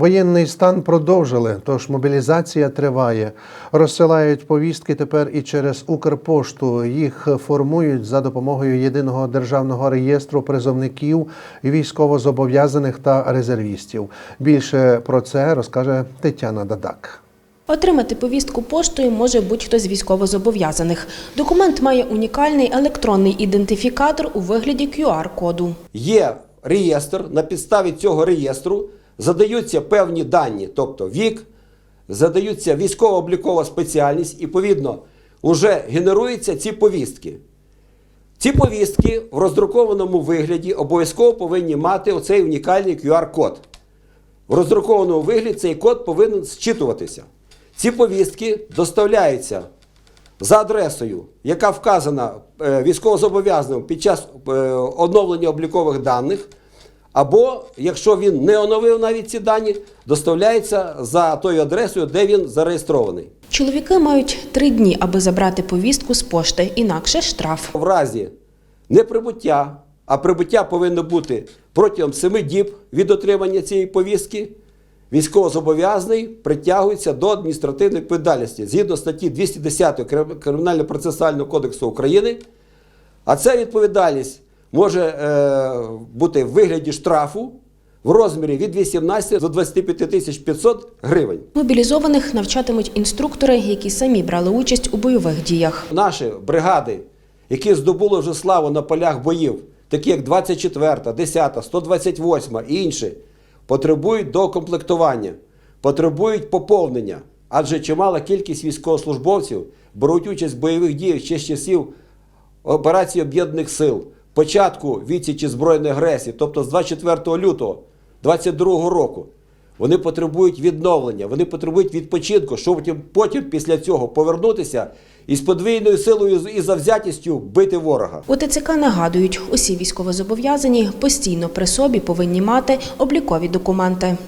Воєнний стан продовжили, тож мобілізація триває. Розсилають повістки тепер і через Укрпошту. Їх формують за допомогою єдиного державного реєстру призовників, військовозобов'язаних та резервістів. Більше про це розкаже Тетяна Дадак. Отримати повістку поштою може будь-хто з військовозобов'язаних. Документ має унікальний електронний ідентифікатор у вигляді QR-коду. Є реєстр, на підставі цього реєстру задаються певні дані, тобто вік, задаються військово-облікова спеціальність, і, відповідно, вже генеруються ці повістки. Ці повістки в роздрукованому вигляді обов'язково повинні мати оцей унікальний QR-код. В роздрукованому вигляді цей код повинен зчитуватися. Ці повістки доставляються за адресою, яка вказана е, військовозобов'язаним під час е, оновлення облікових даних, або, якщо він не оновив навіть ці дані, доставляється за тою адресою, де він зареєстрований. Чоловіки мають три дні, аби забрати повістку з пошти, інакше штраф. В разі неприбуття, а прибуття повинно бути протягом 7 діб від отримання цієї повістки, військовозобов'язаний притягується до адміністративної відповідальності згідно статті 210 Кримінально-процесуального кодексу України. А ця відповідальність може е, бути в вигляді штрафу в розмірі від 18 до 25 тисяч 500 гривень. Мобілізованих навчатимуть інструктори, які самі брали участь у бойових діях. Наші бригади, які здобули вже славу на полях боїв, такі як 24, 10, 128 і інші, потребують докомплектування, потребують поповнення, адже чимала кількість військовослужбовців беруть участь в бойових діях ще з часів операції Об'єднаних сил, початку відсічі збройної агресії, тобто з 24 лютого 22 року. Вони потребують відновлення, вони потребують відпочинку, щоб потім, потім після цього повернутися і з подвійною силою і завзятістю бити ворога. У ТЦК нагадують, усі військовозобов'язані постійно при собі повинні мати облікові документи.